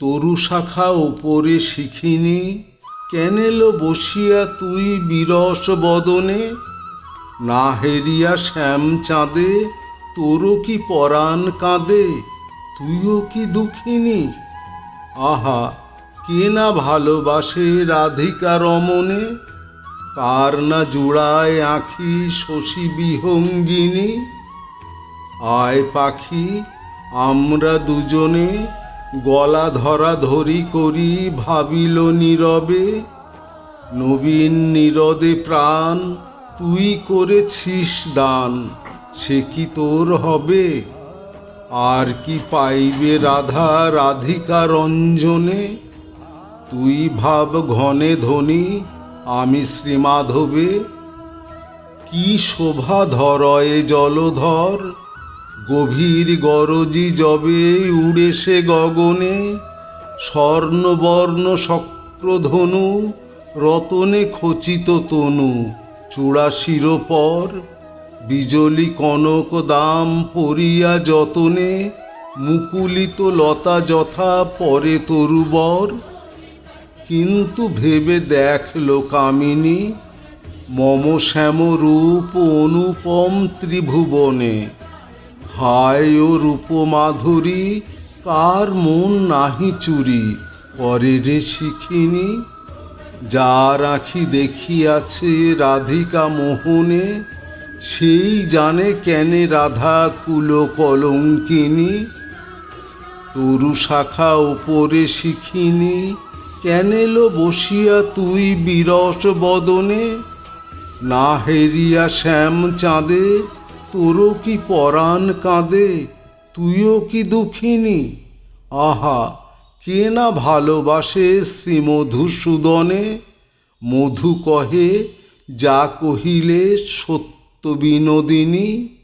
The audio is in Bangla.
তরু শাখা ওপরে শিখিনি, কেনেল বসিয়া তুই বিরস বদনে? না হেরিয়া শ্যাম চাঁদে, তোরও কি পরাণ কাঁদে? তুইও কি দুঃখিনী? আহা, কে না ভালোবাসে রাধিকা রমণে কার না জুড়ায় আঁখি শশী বিহঙ্গিনী? আয় পাখি, আমরা দুজনে গলা ধরা ধরি করি ভাবিল নীরবে। নবীন নীরদে প্রাণ, তুই করেছিস দান, সে কি তোর হবে? আর কি পাইবে রাধা রাধিকা রঞ্জনে তুই ভাব ঘনে ধনী আমি শ্রীমাধবে, কি শোভা ধরয়ে জলধর? গভীর গরজি জবে উড়ে সে গগনে, স্বর্ণবর্ণ শক্রধনু, রতনে খচিত তনু। চূড়া শিরোপর বিজলি কনক দাম পরিয়া যতনে, মুকুলিত লতা যথা পরে তরুবর। কিন্তু ভেবে দেখল কামিনী মম শ্যাম রূপ অনুপম ত্রিভুবনে। হায় ও রূপ মাধুরী কার মন নাহি চুরি? করে রে শিখিনি যার আখি দেখিয়াছে রাধিকা মোহনে, সেই জানে কেনে রাধা কুল কলঙ্কিনী। তরু শাখা ওপরে শিখিনি কেনেলো বসিয়া তুই বিরস বদনে? না হেরিয়া শ্যাম চাঁদে, তোরও কি পরাণ কাঁদে? তুইও কি দুঃখিনী? আহা, কে না ভালোবাসে শ্রীমধুসূদনে? মধু কহে, যা কহিলে সত্য বিনোদিনী?